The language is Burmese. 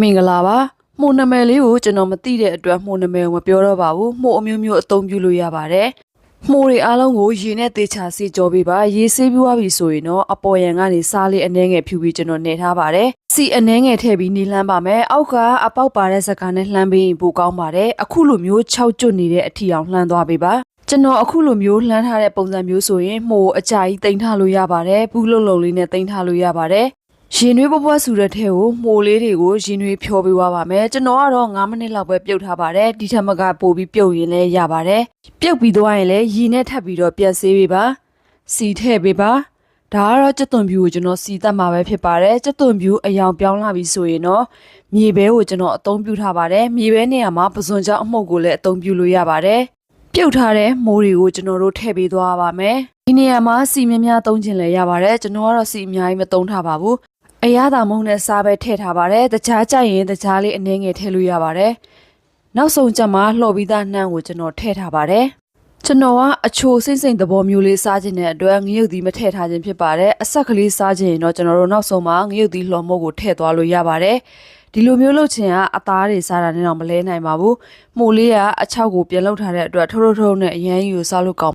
မင်္ဂလာပါမှုနာမည်လေးကိုကျွန်တော်မသိတဲ့အတွက်မှုနာမည်ကိုမပြောတော့ပါဘူးမှုအမျိုးမျိုးအသုံးပြုလို့ရပါတယ်မှုတွေအားလုံးကိုရေနဲ့တေချာစီကြောပေးပါရေဆေးပြီးွားပြီဆိုရင်တော့အပေါ်ယံကနေစားလေးအနှဲငယ်ဖြူပြီးကျွန်တော်နေထားပါတယ်စီအနှဲငယ်ထည့်ပြီးနေလှမ်းပါမယ်အောက်ကအပေါက်ပါတဲ့စကားနဲ့လှမ်းပြီးရင်ပိုကောင်းပါတယ်အခုလိုမျိုး6ကျွတ်နေတဲ့အထီအောင်လှမ်းသွားပေးပါကျွန်တော်အခုလိုမျိုးလှမ်းထားတဲ့ပုံစံမျိုးဆိုရင်မှုအကြာကြီးတင်ထားလို့ရပါတယ်ဘူးလုံးလုံးလေးနဲ့တင်ထားလို့ရပါတယ် ရင်နွေးပွားပွားဆူတဲ့ထဲကိုမှုလေးတွေကိုရင်နွေးဖြောပေးသွားပါမယ်ကျွန်တော်ကတော့9မိနစ်လောက်ပဲပြုတ်ထားပါတယ်ဒီထက်မကပို့ပြီးပြုတ်ရင်လည်းရပါတယ်ပြုတ်ပြီးသွားရင်လည်းရေနဲ့ထပ်ပြီးတော့ပြန်ဆေးပေးပါစီထည့်ပေးပါဒါကတော့ကြက်သွန်ဖြူကိုကျွန်တော်စီတတ်မှာပဲဖြစ်ပါတယ်ကြက်သွန်ဖြူအယောင်ပြောင်းလာပြီဆိုရင်တော့မြေဘဲကိုကျွန်တော်အသုံးပြုထားပါတယ်မြေဘဲနေရာမှာပစွန်ကြောင့်အမှုတ်ကိုလည်းအသုံးပြုလို့ရပါတယ်ပြုတ်ထားတဲ့မိုးတွေကိုကျွန်တော်တို့ထည့်ပေးသွားပါမယ်ဒီနေရာမှာစီများများသုံးချင်လည်းရပါတယ်ကျွန်တော်ကတော့စီအများကြီးမသုံးထားပါဘူး အရသာမုံနဲ့စားပဲထည့်ထားပါတယ်။တခြားကြိုက်ရင်တခြားလေးအနှဲငယ်ထည့်လို့ရပါတယ်။နောက်ဆုံးချက်မှာလှော်ပြီးသားနှမ်းကိုကျွန်တော်ထည့်ထားပါတယ်။ကျွန်တော်ကအချိုစိမ့်စိမ့်သဘောမျိုးလေးစားခြင်းတဲ့အတွက်ငရုတ်သီးမထည့်ထားခြင်းဖြစ်ပါတယ်။အဆက်ကလေးစားခြင်းရင်တော့ကျွန်တော်တို့နောက်ဆုံးမှာငရုတ်သီးလှော်မို့ကိုထည့်သွားလို့ရပါတယ်။ဒီလိုမျိုးလုပ်ခြင်းကအသားတွေစားတာနဲ့တော့မလဲနိုင်ပါဘူး။မှုလေးကအချောက်ကိုပြန်လောက်ထားတဲ့အတွက်ထိုးထိုးထိုးနဲ့အရန်ကြီးကိုစားလို့ကောင်း